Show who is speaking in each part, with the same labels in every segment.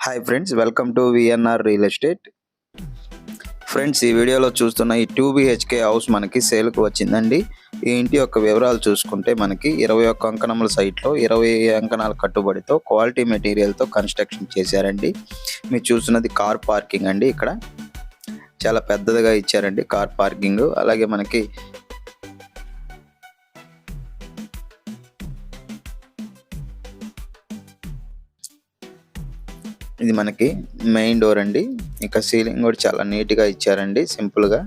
Speaker 1: Hi friends welcome to VNR real estate friends ఈ వీడియోలో చూస్తున్న ఈ టూ బిహెచ్కే హౌస్ మనకి సేల్కు వచ్చిందండి. ఈ ఇంటి యొక్క వివరాలు చూసుకుంటే మనకి ఇరవై ఒక్క అంకణముల సైట్లో ఇరవై అంకణాల కట్టుబడితో క్వాలిటీ మెటీరియల్తో కన్స్ట్రక్షన్ చేశారండి. మీరు చూస్తున్నది కార్ పార్కింగ్ అండి ఇక్కడ. చాలా పెద్దదిగా ఇచ్చారండి కార్ పార్కింగ్ అలాగే మనకి ఇది మనకి మెయిన్ డోర్ అండి. ఇంకా సీలింగ్ కూడా చాలా నీట్గా ఇచ్చారండి సింపుల్గా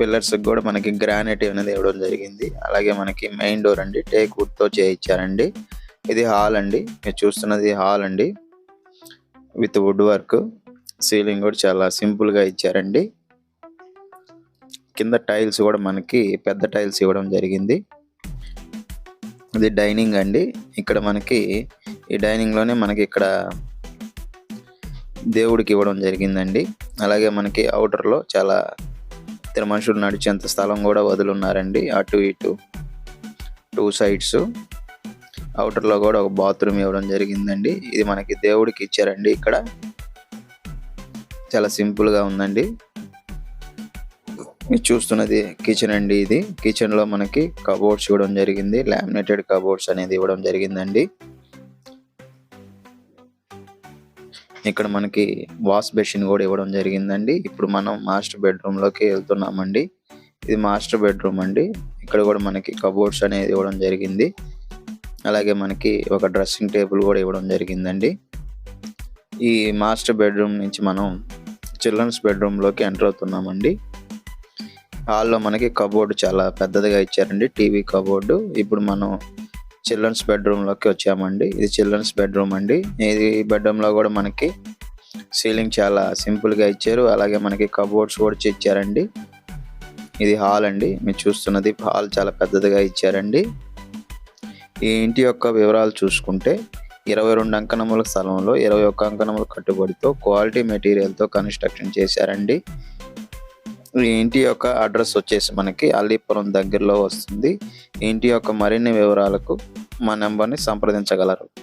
Speaker 1: పిల్లర్స్ కూడా మనకి గ్రానైట్ అనేది ఇవ్వడం జరిగింది. అలాగే మనకి మెయిన్ డోర్ అండి టేక్ వుడ్తో చేయించారండి. ఇది హాల్ అండి మీరు చూస్తున్నది హాల్ అండి. విత్ వుడ్ వర్క్ సీలింగ్ కూడా చాలా సింపుల్గా ఇచ్చారండి. కింద టైల్స్ కూడా మనకి పెద్ద టైల్స్ ఇవ్వడం జరిగింది. ఇది డైనింగ్ అండి. ఇక్కడ మనకి ఈ డైనింగ్లోనే మనకి ఇక్కడ దేవుడికి ఇవ్వడం జరిగిందండి. అలాగే మనకి అవుటర్లో లో చాలా ఇద్దరు మనుషులు నడిచేంత స్థలం కూడా వదులున్నారండి. అటు ఇటు టూ సైడ్స్లో కూడా ఒక బాత్రూమ్ ఇవ్వడం జరిగిందండి. ఇది మనకి దేవుడికి ఇచ్చారండి. ఇక్కడ చాలా సింపుల్గా ఉందండి. మీరు చూస్తున్నది కిచెన్ అండి ఇది. కిచెన్లో మనకి కబోర్డ్స్ ఇవ్వడం జరిగింది. లామినేటెడ్ కబోర్డ్స్ అనేది ఇవ్వడం జరిగిందండి. ఇక్కడ మనకి వాష్ బేసిన్ కూడా ఇవ్వడం జరిగిందండి. ఇప్పుడు మనం మాస్టర్ బెడ్రూమ్లోకి వెళ్తున్నామండి. ఇది మాస్టర్ బెడ్రూమ్ అండి. ఇక్కడ కూడా మనకి కబోర్డ్స్ అనేది ఇవ్వడం జరిగింది. అలాగే మనకి ఒక డ్రెస్సింగ్ టేబుల్ కూడా ఇవ్వడం జరిగిందండి. ఈ మాస్టర్ బెడ్రూమ్ నుంచి మనం చిల్డ్రన్స్ బెడ్రూమ్లోకి ఎంటర్ అవుతున్నామండి. హాల్లో మనకి కబోర్డు చాలా పెద్దదిగా ఇచ్చారండి. TV cupboard. ఇప్పుడు మనం చిల్డ్రన్స్ బెడ్రూమ్లోకి వచ్చామండి. ఇది చిల్డ్రన్స్ బెడ్రూమ్ అండి. ఇది బెడ్రూమ్లో కూడా మనకి సీలింగ్ చాలా సింపుల్గా ఇచ్చారు. అలాగే మనకి కబోర్డ్స్ కూడా ఇచ్చారండి ఇది హాల్ అండి. మీరు చూస్తున్నది హాల్ చాలా పెద్దదిగా ఇచ్చారండి. ఈ ఇంటి యొక్క వివరాలు చూసుకుంటే ఇరవై రెండు అంకణముల స్థలంలో ఇరవై ఒక్క అంకణముల కట్టుబడితో క్వాలిటీ మెటీరియల్తో కన్స్ట్రక్షన్ చేశారండి. ఇంటి యొక్క అడ్రస్ వచ్చేసి మనకి అల్లీపురం దగ్గరలో వస్తుంది. ఇంటి యొక్క మరిన్ని వివరాలకు మా నెంబర్ని సంప్రదించగలరు.